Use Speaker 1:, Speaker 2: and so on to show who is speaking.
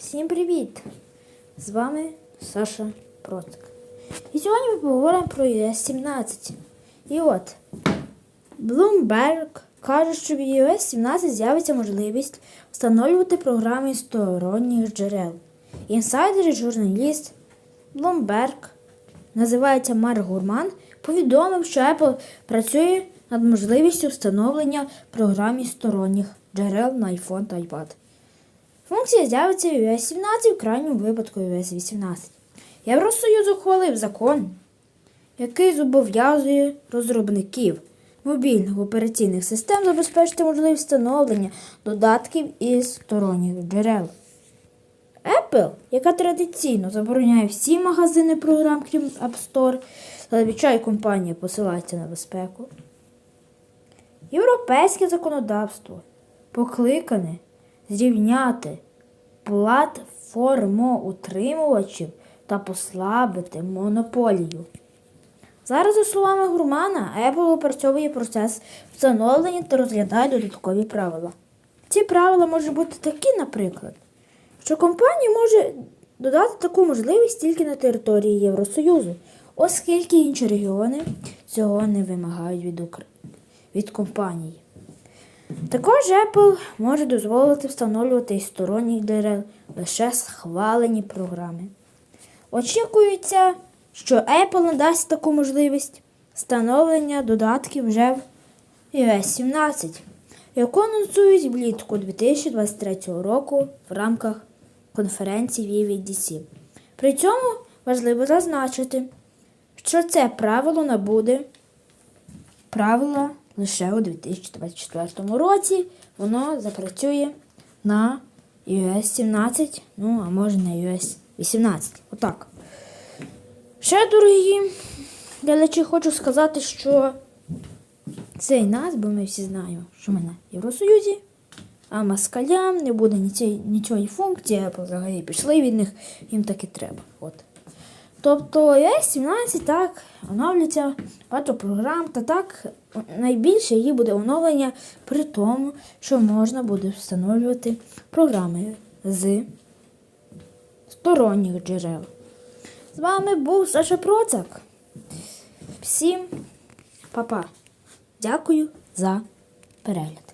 Speaker 1: Всім привіт! З вами Саша Процик. І сьогодні ми поговоримо про iOS 17. І от, Bloomberg каже, що в iOS 17 з'явиться можливість встановлювати програми з сторонніх джерел. Інсайдер і журналіст Bloomberg, називається Марк Гурман, повідомив, що Apple працює над можливістю встановлення програм із сторонніх джерел на iPhone та iPad. Функція з'явиться в iOS 17 в крайньому випадку iOS 18. Євросоюз ухвалив закон, який зобов'язує розробників мобільних операційних систем забезпечити можливість встановлення додатків із сторонніх джерел. Apple, яка традиційно забороняє всі магазини програм, крім App Store, зазвичай компанія посилається на безпеку. Європейське законодавство покликане зрівняти платформоутримувачів та послабити монополію. Зараз, за словами Гурмана, Apple опрацьовує процес встановлення та розглядає додаткові правила. Ці правила можуть бути такі, наприклад, що компанія може додати таку можливість тільки на території Євросоюзу, оскільки інші регіони цього не вимагають від, від компанії. Також Apple може дозволити встановлювати із сторонніх джерел лише схвалені програми. Очікується, що Apple надасть таку можливість встановлення додатків вже в iOS 17, яку анонсують влітку 2023 року в рамках конференції WWDC. При цьому важливо зазначити, що це правило набуде правила лише у 2024 році. Воно запрацює на iOS 17, ну а може на iOS 18. Отак. Ще, дорогі глядачі, хочу сказати, що цей нас, бо ми всі знаємо, що ми на Євросоюзі, а москалям не буде нічої функції, а взагалі пішли від них, їм так і треба. От. Тобто iOS 17 так оновлюється багато програм, та так найбільше її буде оновлення при тому, що можна буде встановлювати програми з сторонніх джерел. З вами був Саша Процак. Всім па-па. Дякую за перегляд.